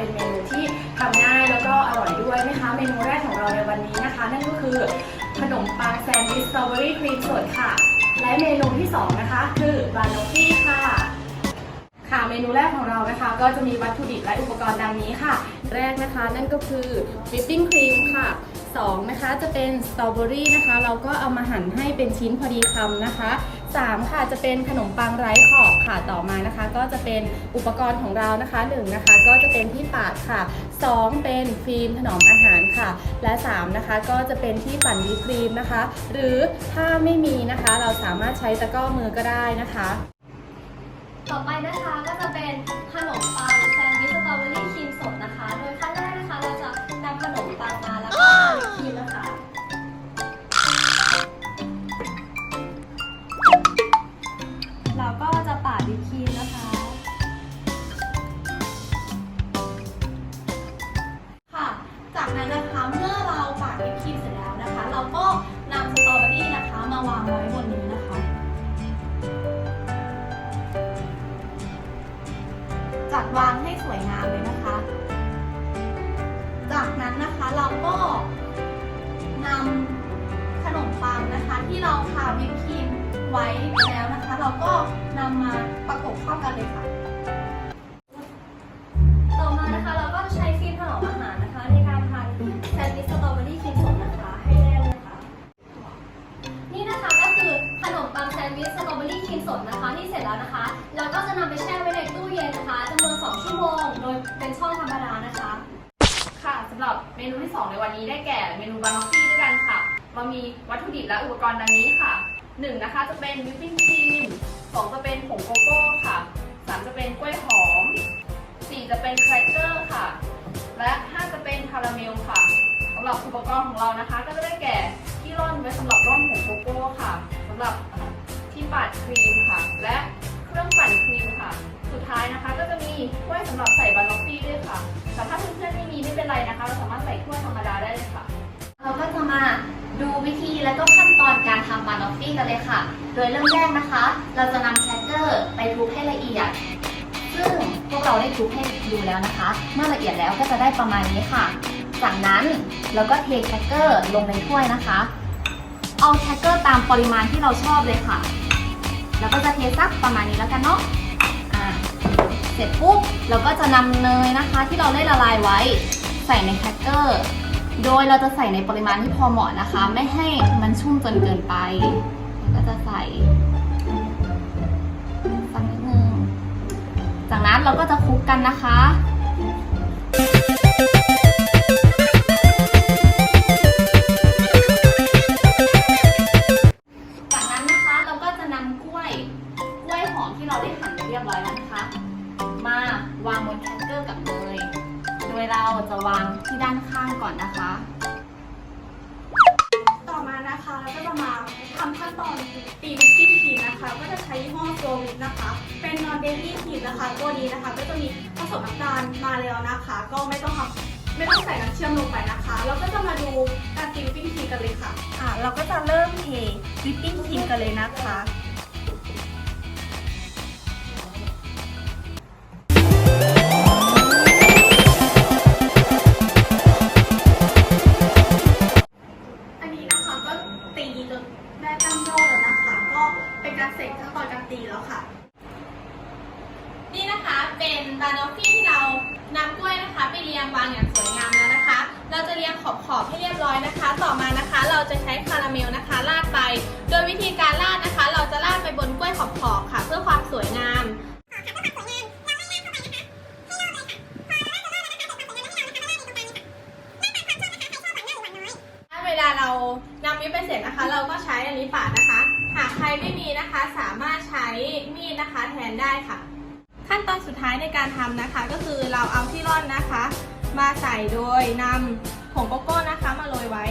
เป็นเมนูที่ทำง่ายแล้วก็อร่อยด้วยนะคะ เมนูแรกของเราในวันนี้นะคะ นั่นก็คือขนมปังแซนด์วิชสตรอเบอรี่ครีมสดค่ะ และเมนูที่ 2 นะคะ คือบานอฟี่ค่ะ ค่ะเมนูแรกของเรานะคะ ก็จะมีวัตถุดิบและอุปกรณ์ดังนี้ค่ะ แรกนะคะนั่นก็คือวิปปิ้งครีมค่ะ2นะคะจะเป็นสตรอเบอรี่นะคะ เราก็เอามาหั่นให้เป็นชิ้นพอดีคำนะคะ 3 ค่ะจะเป็นขนมปังไร้ขอบค่ะต่อมานะคะ ก็จะเป็นอุปกรณ์ของเรานะคะ1นะคะก็จะเป็นที่ปาดค่ะ 2 เป็นฟิล์มถนอมอาหารค่ะ และ3นะคะก็จะเป็นที่ปั่นวิปครีมนะคะ หรือถ้าไม่มีนะคะ เราสามารถใช้ตะกร้อมือก็ได้นะคะ ต่อไปนะคะก็จะเป็นขนมปัง นะคะที่เราทาวิปครีมไว้แล้วนะคะ เราก็นำมาประกบเข้ากันเลยค่ะ ต่อมานะคะเราก็ใช้ฟิล์มถนอมอาหารนะคะ ในการทานแซนด์วิชสตรอเบอรี่ครีมสดนะคะให้แน่นเลยค่ะนี่นะคะก็คือขนมปังแซนด์วิชสตรอเบอรี่ครีมสดนะคะที่เสร็จแล้วนะคะ เราก็จะนำไปแช่ไว้ในตู้เย็นนะคะจำนวน 2 ชั่วโมง โดยเป็นช่องธรรมดานะคะ ค่ะสำหรับเมนูที่ 2 ในวันนี้ได้แก่เมนูบานอฟฟี่ด้วยกันค่ะ เรามีวัตถุดิบและอุปกรณ์ดังนี้ค่ะ 1 นะคะจะเป็นวิปปิ้งครีม 2 จะเป็นผงโกโก้ค่ะ 3 จะเป็นกล้วยหอม 4 จะเป็นแครกเกอร์ค่ะ และ 5 จะเป็นคาราเมลค่ะสำหรับอุปกรณ์ของเรานะคะ ก็จะได้แก่ที่ร่อนไว้สำหรับร่อนผงโกโก้ค่ะสำหรับที่ปาดครีมค่ะ และเครื่องปั่นครีมค่ะ สุดท้ายนะคะ ก็จะมีถ้วยสำหรับใส่บานอฟฟี่ด้วยค่ะแต่ถ้าเพื่อนๆไม่มีไม่เป็นไรนะคะ เราสามารถใส่ถ้วยธรรมดาได้เลยค่ะ เราก็จะมา ดูวิธีและก็ขั้นตอนการทำบานอฟฟี่กันเลยค่ะ โดยเริ่มแรกนะคะ เราจะนำแครกเกอร์ไปทุบให้ละเอียด ซึ่งพวกเราได้ทุบให้ดูแล้วนะคะ เมื่อละเอียดแล้วก็จะได้ประมาณนี้ค่ะ จากนั้นเราก็เทแครกเกอร์ลงในถ้วยนะคะ เอาแครกเกอร์ตามปริมาณที่เราชอบเลยค่ะ แล้วก็จะเทสักประมาณนี้แล้วกันเนาะเสร็จปุ๊บเราก็จะนำเนยนะคะ ที่เราได้ละลายไว้ใส่ในแครกเกอร์ โดยเราจะใส่ในปริมาณที่พอเหมาะนะคะ ไม่ให้มันชุ่มจนเกินไปแล้วก็จะใส่สักนิดนึง จากนั้นเราก็จะคลุกกันนะคะจากนั้นนะคะเราก็จะนำกล้วยกล้วยหอมที่เราได้หั่นเรียบร้อยแล้วนะคะ มาวางบนแครกเกอร์กับเนย เราจะวางที่ด้านข้างก่อนนะคะ ต่อมานะคะเราก็จะมาทำขั้นตอนตีวิปปิ้งครีมนะคะ ก็จะใช้ยี่ห้อโฟวิปนะคะ เป็นนอนเดลี่ครีมนะคะ ตัวนี้นะคะ ก็จะมีผสมน้ำตาลมาแล้วนะคะ ก็ไม่ต้องทำไม่ต้องใส่น้ำเชื่อมลงไปนะคะเราก็จะมาดูการตีวิปปิ้งครีมกันเลยค่ะ อ่าเราก็จะเริ่มเทวิปปิ้งครีมกันเลยนะคะ ตอนการตีแล้วค่ะ นี่นะคะเป็นบานอฟฟี่ที่เรานำกล้วยนะคะ ไปเรียงวางอย่างสวยงามแล้วนะคะ เราจะเรียงขอบขอบๆให้เรียบร้อยนะคะ ต่อมานะคะ เราจะใช้คาราเมลนะคะราดไป โดยวิธีการราดนะคะ เราจะราดไปบนกล้วยขอบขอบๆค่ะ เพื่อความสวยงามเวลาเรานำวิปไปเสร็จนะคะ เราก็ใช้อันนี้ปาดนะคะ หากใครไม่มีนะคะสามารถใช้มีดนะคะแทนได้ค่ะ ขั้นตอนสุดท้ายในการทำนะคะ ก็คือเราเอาที่ร่อนนะคะ มาใส่โดยนำผงโกโก้นะคะมาโรยไว้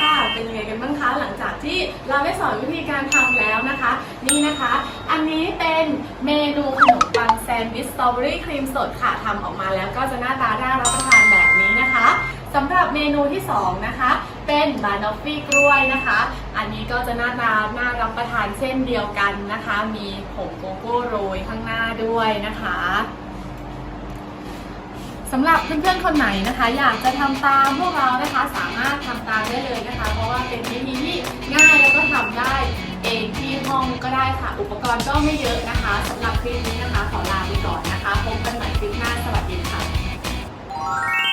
ค่ะเป็นยังไงกันบ้างคะหลังจากที่เราได้สอนวิธีการทำแล้วนะคะ นี่นะคะ อันนี้เป็นเมนูขนมปังแซนด์วิชสตรอเบอรี่ครีมสดค่ะทำออกมาแล้วก็จะหน้าตาน่ารับประทานแบบนี้นะคะสำหรับเมนูที่สองนะคะ เป็นบานอฟฟี่กล้วยนะคะ อันนี้ก็จะหน้าตาน่ารับประทานเช่นเดียวกันนะคะ มีผงโกโก้โรยข้างหน้าด้วยนะคะสำหรับเพื่อนๆคนไหนนะคะ อยากจะทำตามพวกเรานะคะ สามารถทำตามได้เลยนะคะ เพราะว่าเป็นวิธีที่ง่ายแล้วก็ทำได้เองที่ห้องก็ได้ค่ะ อุปกรณ์ก็ไม่เยอะนะคะสำหรับคลิปนี้นะคะ ขอลาไปก่อนนะคะพบกันใหม่คลิปหน้าสวัสดีค่ะ